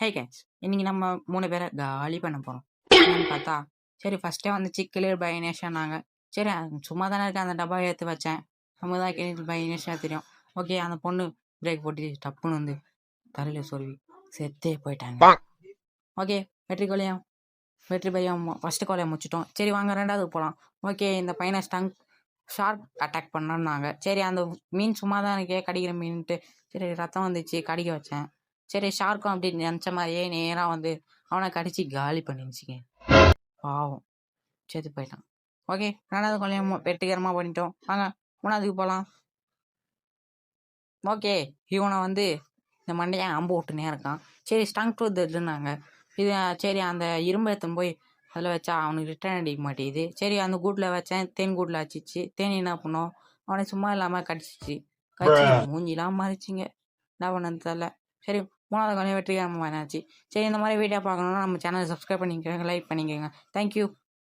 ஹே catch இன்னைக்கு நம்ம மூணு பேரை காலி பண்ண போகிறோம் பார்த்தா சரி ஃபஸ்ட்டே வந்துச்சு கிளியர் பை நேஷன்னாங்க சரி சும்மா தானே இருக்க அந்த டப்பா எடுத்து வச்சேன். நம்ம தான் கிளியர் பை நேஷனாக தெரியும். ஓகே அந்த பொண்ணு பிரேக் போட்டு டப்புன்னு வந்து தலையில் சொருவி செத்தே போயிட்டாங்க. ஓகே வெற்றி கொலையம் வெற்றி பையன் ஃபஸ்ட்டு கொலையை முடிச்சிட்டோம். சரி வாங்க ரெண்டாவது போகலாம் ஓகே இந்த பையனை ஸ்டங் ஷார்க் அட்டாக் பண்ணாங்க சரி அந்த மீன் சும்மா தான் இருக்கே கடிக்கிற மீன்ட்டு. சரி ரத்தம் வந்துச்சு கடிக்க வச்சேன். சரி ஷார்க்கும் அப்படி நினச்ச மாதிரியே நேராக வந்து அவனை கடிச்சு காலி பண்ணிருச்சுங்க பாவம். செத்து போயிட்டான். ஓகே ரெண்டாவது கொலையும் வெற்றிகரமாக பண்ணிட்டோம். வாங்க மூணாவதுக்கு போகலாம் ஓகே இவனை வந்து இந்த மண்டையை அம்பு விட்டுனே இருக்கான். சரி ஸ்டங் டு இதுனாங்க இது சரி அந்த இரும்பு எடுத்துன்னு போய் அதில் வச்சா அவனுக்கு ரிட்டர்ன் அடிக்க மாட்டேங்குது. சரி அந்த கூட்டில் வச்சேன் தேன் கூட்டில் வச்சிச்சு தேன் என்ன பண்ணோம்? அவனை சும்மா இல்லாமல் கடிச்சிச்சு. கடிச்சு மூஞ்சிலாம் மாறிச்சிங்க. என்ன பண்ணது சரி மூணாவது கொலையை வெற்றிகரமாக என்னாச்சு சரி இந்த மாதிரி வீடியோ பார்க்கணுன்னா நம்ம சேனலை சப்ஸ்கிரைப் பண்ணிக்கோங்க லைக் பண்ணிக்கோங்க. தேங்க்யூ